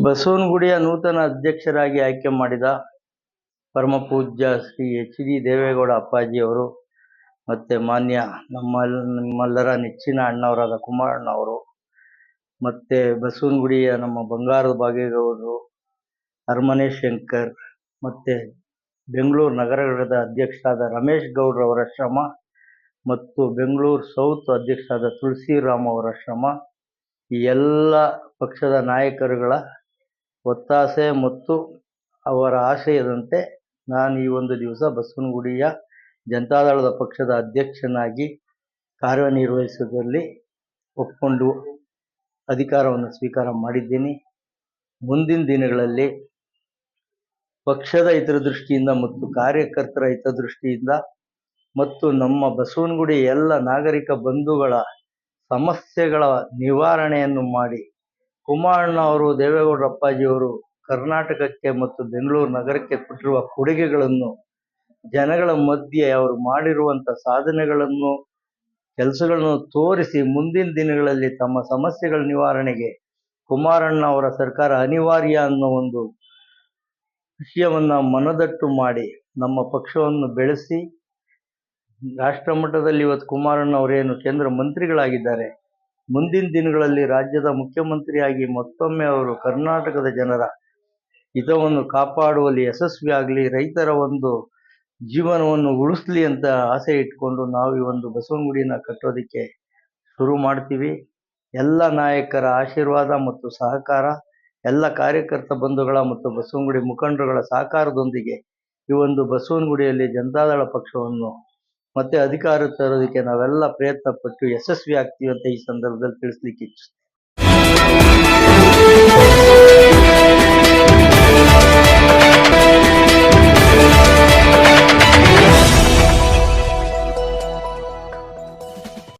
ಬಸವನಗುಡಿಯ ನೂತನ ಅಧ್ಯಕ್ಷರಾಗಿ ಆಯ್ಕೆ ಮಾಡಿದ ಪರಮ ಪೂಜ್ಯ ಶ್ರೀ ಎಚ್ ಡಿ ದೇವೇಗೌಡ ಅಪ್ಪಾಜಿಯವರು ಮತ್ತು ಮಾನ್ಯ ನಮ್ಮ ನಮ್ಮೆಲ್ಲರ ನೆಚ್ಚಿನ ಅಣ್ಣವರಾದ ಕುಮಾರಣ್ಣವರು ಮತ್ತು ಬಸವನಗುಡಿಯ ನಮ್ಮ ಬಂಗಾರದ ಬಾಗೇಗೌಡರು ಅರಮನೆ ಶಂಕರ್ ಮತ್ತು ಬೆಂಗಳೂರು ನಗರಗಳದ ಅಧ್ಯಕ್ಷರಾದ ರಮೇಶ್ ಗೌಡ್ರವರ ಶ್ರಮ ಮತ್ತು ಬೆಂಗಳೂರು ಸೌತ್ ಅಧ್ಯಕ್ಷರಾದ ತುಳಸಿರಾಮ್ ಅವರ ಶ್ರಮ ಈ ಎಲ್ಲ ಪಕ್ಷದ ನಾಯಕರುಗಳ ಒತ್ತಾಸೆ ಮತ್ತು ಅವರ ಆಶಯದಂತೆ ನಾನು ಈ ಒಂದು ದಿವಸ ಬಸವನಗುಡಿಯ ಜನತಾದಳದ ಪಕ್ಷದ ಅಧ್ಯಕ್ಷನಾಗಿ ಕಾರ್ಯನಿರ್ವಹಿಸುವುದರಲ್ಲಿ ಒಪ್ಪಿಕೊಂಡು ಅಧಿಕಾರವನ್ನು ಸ್ವೀಕಾರ ಮಾಡಿದ್ದೀನಿ. ಮುಂದಿನ ದಿನಗಳಲ್ಲಿ ಪಕ್ಷದ ಹಿತದೃಷ್ಟಿಯಿಂದ ಮತ್ತು ಕಾರ್ಯಕರ್ತರ ಹಿತದೃಷ್ಟಿಯಿಂದ ಮತ್ತು ನಮ್ಮ ಬಸವನಗುಡಿ ಎಲ್ಲ ನಾಗರಿಕ ಬಂಧುಗಳ ಸಮಸ್ಯೆಗಳ ನಿವಾರಣೆಯನ್ನು ಮಾಡಿ ಅವರು ದೇವೇಗೌಡರ ಅಪ್ಪಾಜಿಯವರು ಕರ್ನಾಟಕಕ್ಕೆ ಮತ್ತು ಬೆಂಗಳೂರು ನಗರಕ್ಕೆ ಕೊಟ್ಟಿರುವ ಕೊಡುಗೆಗಳನ್ನು ಜನಗಳ ಮಧ್ಯೆ ಅವರು ಮಾಡಿರುವಂಥ ಸಾಧನೆಗಳನ್ನು, ಕೆಲಸಗಳನ್ನು ತೋರಿಸಿ ಮುಂದಿನ ದಿನಗಳಲ್ಲಿ ತಮ್ಮ ಸಮಸ್ಯೆಗಳ ನಿವಾರಣೆಗೆ ಕುಮಾರಣ್ಣ ಅವರ ಸರ್ಕಾರ ಅನಿವಾರ್ಯ ಅನ್ನೋ ಒಂದು ವಿಷಯವನ್ನು ಮನದಟ್ಟು ಮಾಡಿ ನಮ್ಮ ಪಕ್ಷವನ್ನು ಬೆಳೆಸಿ ರಾಷ್ಟ್ರ ಮಟ್ಟದಲ್ಲಿ ಇವತ್ತು ಕುಮಾರಣ್ಣ ಅವರೇನು ಕೇಂದ್ರ ಮಂತ್ರಿಗಳಾಗಿದ್ದಾರೆ. ಮುಂದಿನ ದಿನಗಳಲ್ಲಿ ರಾಜ್ಯದ ಮುಖ್ಯಮಂತ್ರಿಯಾಗಿ ಮತ್ತೊಮ್ಮೆ ಅವರು ಕರ್ನಾಟಕದ ಜನರ ಹಿತವನ್ನು ಕಾಪಾಡುವಲ್ಲಿ ಯಶಸ್ವಿಯಾಗಲಿ ರೈತರ ಒಂದು ಜೀವನವನ್ನು ಉಳಿಸ್ಲಿ ಅಂತ ಆಸೆ ಇಟ್ಕೊಂಡು ನಾವು ಈ ಒಂದು ಬಸವನಗುಡಿನ ಕಟ್ಟೋದಕ್ಕೆ ಶುರು ಮಾಡ್ತೀವಿ. ಎಲ್ಲ ನಾಯಕರ ಆಶೀರ್ವಾದ ಮತ್ತು ಸಹಕಾರ, ಎಲ್ಲ ಕಾರ್ಯಕರ್ತ ಬಂಧುಗಳ ಮತ್ತು ಬಸವನಗುಡಿ ಮುಖಂಡರುಗಳ ಸಹಕಾರದೊಂದಿಗೆ ಈ ಒಂದು ಬಸವನಗುಡಿಯಲ್ಲಿ ಜನತಾದಳ ಪಕ್ಷವನ್ನು ಮತ್ತೆ ಅಧಿಕಾರ ತರೋದಕ್ಕೆ ನಾವೆಲ್ಲ ಪ್ರಯತ್ನ ಪಟ್ಟು ಯಶಸ್ವಿ ಆಗ್ತೀವಿ ಅಂತ ಈ ಸಂದರ್ಭದಲ್ಲಿ ತಿಳಿಸ್ಲಿಕ್ಕೆ ಇಚ್ಛಿಸ್ತೀನಿ.